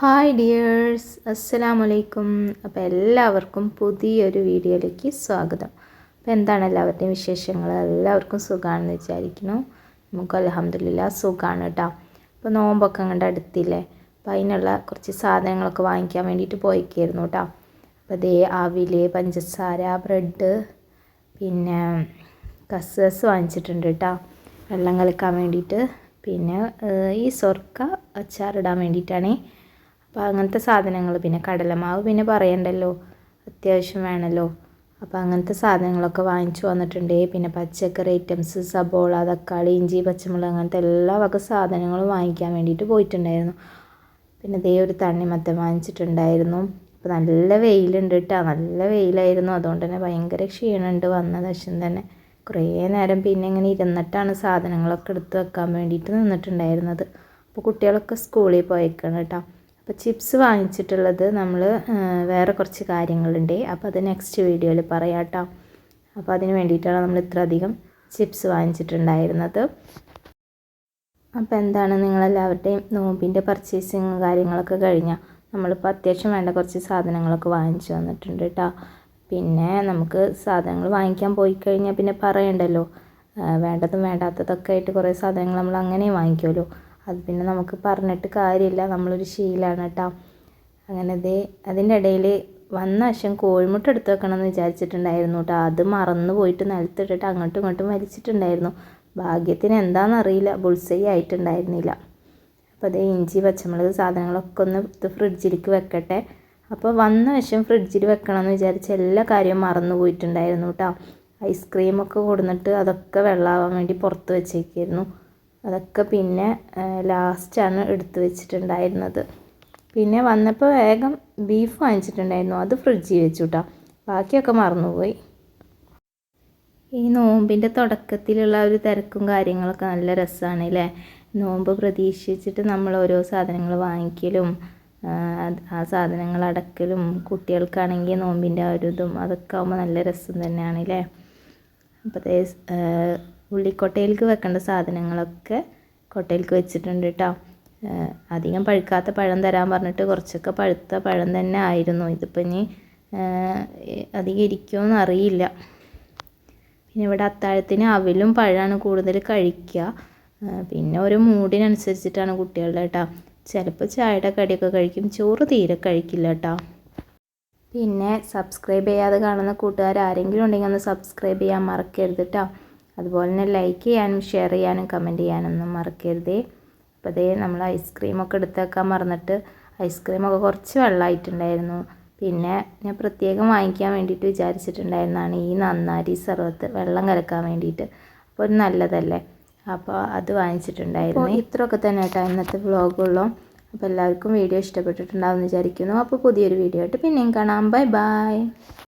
Hi dears അസ്സലാമു അലൈക്കും അപ്പോൾ എല്ലാവർക്കും പുതിയൊരു വീഡിയോയിലേക്ക് സ്വാഗതം. അപ്പോൾ എന്താണ് എല്ലാവരുടെയും വിശേഷങ്ങൾ? എല്ലാവർക്കും സുഖമാണെന്ന് വിചാരിക്കുന്നു. നമുക്ക് അലഹമില്ല സുഖമാണ് കേട്ടോ അപ്പോൾ നോമ്പൊക്കെ അങ്ങോട്ട് അടുത്തില്ലേ? അപ്പോൾ അതിനുള്ള കുറച്ച് സാധനങ്ങളൊക്കെ വാങ്ങിക്കാൻ വേണ്ടിയിട്ട് പോയിക്കായിരുന്നു കേട്ടോ അപ്പോൾ ദേ ആവിൽ പഞ്ചസാര ബ്രെഡ് പിന്നെ കസേഴ്സ് വാങ്ങിച്ചിട്ടുണ്ട് കേട്ടോ വെള്ളം കലക്കാൻ വേണ്ടിയിട്ട്. പിന്നെ ഈ സ്വർക്ക അച്ചാറിടാൻ വേണ്ടിയിട്ടാണേ. അപ്പോൾ അങ്ങനത്തെ സാധനങ്ങൾ പിന്നെ കടലമാവ് പിന്നെ പറയണ്ടല്ലോ. അത്യാവശ്യം വേണമല്ലോ അപ്പോൾ അങ്ങനത്തെ സാധനങ്ങളൊക്കെ വാങ്ങിച്ചു വന്നിട്ടുണ്ട്. പിന്നെ പച്ചക്കറി ഐറ്റംസ് സബോള തക്കാളി ഇഞ്ചി പച്ചമുളക് അങ്ങനത്തെ എല്ലാ വക സാധനങ്ങളും വാങ്ങിക്കാൻ വേണ്ടിയിട്ട് പോയിട്ടുണ്ടായിരുന്നു. പിന്നെ ദേ ഒരു തണ്ണിമത്തൻ വാങ്ങിച്ചിട്ടുണ്ടായിരുന്നു. അപ്പോൾ നല്ല വെയിലുണ്ട് കേട്ടോ നല്ല വെയിലായിരുന്നു. അതുകൊണ്ട് തന്നെ ഭയങ്കര ക്ഷീണമുണ്ട് വന്ന ദശം തന്നെ. കുറേ നേരം പിന്നെ ഇങ്ങനെ ഇരുന്നിട്ടാണ് സാധനങ്ങളൊക്കെ എടുത്ത് വെക്കാൻ വേണ്ടിയിട്ട് നിന്നിട്ടുണ്ടായിരുന്നത്. അപ്പോൾ കുട്ടികളൊക്കെ സ്കൂളിൽ പോയേക്കാണ് കേട്ടോ അപ്പോൾ ചിപ്സ് വാങ്ങിച്ചിട്ടുള്ളത് നമ്മൾ വേറെ കുറച്ച് കാര്യങ്ങളുണ്ട്. അപ്പോൾ അത് നെക്സ്റ്റ് വീഡിയോയിൽ പറയാം കേട്ടോ അപ്പോൾ അതിന് വേണ്ടിയിട്ടാണ് നമ്മൾ ഇത്ര അധികം ചിപ്സ് വാങ്ങിച്ചിട്ടുണ്ടായിരുന്നത്. അപ്പോൾ എന്താണ് നിങ്ങളെല്ലാവരുടെയും നോമ്പിന്റെ പർച്ചേസിങ് കാര്യങ്ങളൊക്കെ കഴിഞ്ഞാൽ നമ്മളിപ്പോൾ അത്യാവശ്യം വേണ്ട കുറച്ച് സാധനങ്ങളൊക്കെ വാങ്ങിച്ചു വന്നിട്ടുണ്ട് കേട്ടോ പിന്നെ നമുക്ക് സാധനങ്ങൾ വാങ്ങിക്കാൻ പോയി കഴിഞ്ഞാൽ പിന്നെ പറയണ്ടല്ലോ. വേണ്ടതും വേണ്ടാത്തതൊക്കെ ആയിട്ട് കുറേ സാധനങ്ങൾ നമ്മൾ അങ്ങനെ വാങ്ങിക്കുമല്ലോ. അത് പിന്നെ നമുക്ക് പറഞ്ഞിട്ട് കാര്യമില്ല. നമ്മളൊരു ശീലമാണ് കേട്ടോ അങ്ങനെ ദേ അതിന്റെ ഇടയിൽ വന്ന വശം കോഴിമുട്ട എടുത്ത് വെക്കണം എന്ന് വിചാരിച്ചിട്ടുണ്ടായിരുന്നു കേട്ടോ അത് മറന്നു പോയിട്ട് നിലത്തിട്ടിട്ട് അങ്ങോട്ടും ഇങ്ങോട്ടും വലിച്ചിട്ടുണ്ടായിരുന്നു. ഭാഗ്യത്തിന് എന്താണെന്നറിയില്ല ബുൾസൈ ആയിട്ടുണ്ടായിരുന്നില്ല. അപ്പോൾ അതേ ഇഞ്ചി പച്ചമുളക് സാധനങ്ങളൊക്കെ ഒന്ന് ഇത് ഫ്രിഡ്ജിലേക്ക് വെക്കട്ടെ. അപ്പോൾ വന്ന വശം ഫ്രിഡ്ജിൽ വെക്കണം എന്ന് വിചാരിച്ച് എല്ലാ കാര്യവും മറന്നു പോയിട്ടുണ്ടായിരുന്നു കേട്ടോ ഐസ്ക്രീമൊക്കെ കൊടുന്നിട്ട് അതൊക്കെ വെള്ളമാവാൻ വേണ്ടി പുറത്ത് വെച്ചേക്കായിരുന്നു. അതൊക്കെ പിന്നെ ലാസ്റ്റാണ് എടുത്ത് വെച്ചിട്ടുണ്ടായിരുന്നത്. പിന്നെ വന്നപ്പോൾ വേഗം ബീഫ് വാങ്ങിച്ചിട്ടുണ്ടായിരുന്നു. അത് ഫ്രിഡ്ജിൽ വെച്ചു ബാക്കിയൊക്കെ മറന്നുപോയി. ഈ നോമ്പിന്റെ തുടക്കത്തിലുള്ള ഒരു തിരക്കും കാര്യങ്ങളൊക്കെ നല്ല രസമാണ് അല്ലേ നോമ്പ് പ്രതീക്ഷിച്ചിട്ട് നമ്മൾ ഓരോ സാധനങ്ങൾ വാങ്ങിക്കലും ആ, സാധനങ്ങൾ അടക്കലും കുട്ടികൾക്കാണെങ്കിൽ നോമ്പിന്റെ ആ ഒരു ഇതും അതൊക്കെ ആകുമ്പോൾ നല്ല രസം തന്നെയാണ് അല്ലേ അപ്പോൾ ഉള്ളിക്കൊട്ടയിലേക്ക് വെക്കേണ്ട സാധനങ്ങളൊക്കെ കൊട്ടയിലേക്ക് വെച്ചിട്ടുണ്ട് കേട്ടോ അധികം പഴുക്കാത്ത പഴം തരാൻ പറഞ്ഞിട്ട് കുറച്ചൊക്കെ പഴുത്ത പഴം തന്നെ ആയിരുന്നു. ഇതിപ്പോൾ ഇനി അധികം ഇരിക്കുമെന്ന് അറിയില്ല. പിന്നെ ഇവിടെ അത്താഴത്തിന് അവിലും പഴമാണ് കൂടുതൽ കഴിക്കുക. പിന്നെ ഒരു മൂഡിനനുസരിച്ചിട്ടാണ് കുട്ടികളുടെ കേട്ടോ ചിലപ്പോൾ ചായയുടെ കടിയൊക്കെ കഴിക്കും ചോറ് തീരെ കഴിക്കില്ല കേട്ടോ പിന്നെ സബ്സ്ക്രൈബ് ചെയ്യാതെ കാണുന്ന കൂട്ടുകാർ ആരെങ്കിലും ഉണ്ടെങ്കിൽ ഒന്ന് സബ്സ്ക്രൈബ് ചെയ്യാൻ മറക്കരുത് കേട്ടോ അതുപോലെ തന്നെ ലൈക്ക് ചെയ്യാനും ഷെയർ ചെയ്യാനും കമന്റ് ചെയ്യാനൊന്നും മറക്കരുതേ. അപ്പോൾ അതേ നമ്മൾ ഐസ്ക്രീമൊക്കെ എടുത്തേക്കാൻ മറന്നിട്ട് ഐസ്ക്രീമൊക്കെ കുറച്ച് വെള്ളമായിട്ടുണ്ടായിരുന്നു പിന്നെ ഞാൻ പ്രത്യേകം വാങ്ങിക്കാൻ വേണ്ടിയിട്ട് വിചാരിച്ചിട്ടുണ്ടായിരുന്നതാണ് ഈ നന്നാരി സർവത്ത് വെള്ളം കലക്കാൻ വേണ്ടിയിട്ട്. അപ്പോൾ ഒരു നല്ലതല്ലേ? അപ്പോൾ അത് വാങ്ങിച്ചിട്ടുണ്ടായിരുന്നു. ഇത്രയൊക്കെ തന്നെ കേട്ടോ ഇന്നത്തെ വ്ളോഗുള്ളൂ അപ്പോൾ എല്ലാവർക്കും വീഡിയോ ഇഷ്ടപ്പെട്ടിട്ടുണ്ടാവും എന്ന് വിചാരിക്കുന്നു. അപ്പോൾ പുതിയൊരു വീഡിയോ ആയിട്ട് പിന്നെയും കാണാം. Bye bye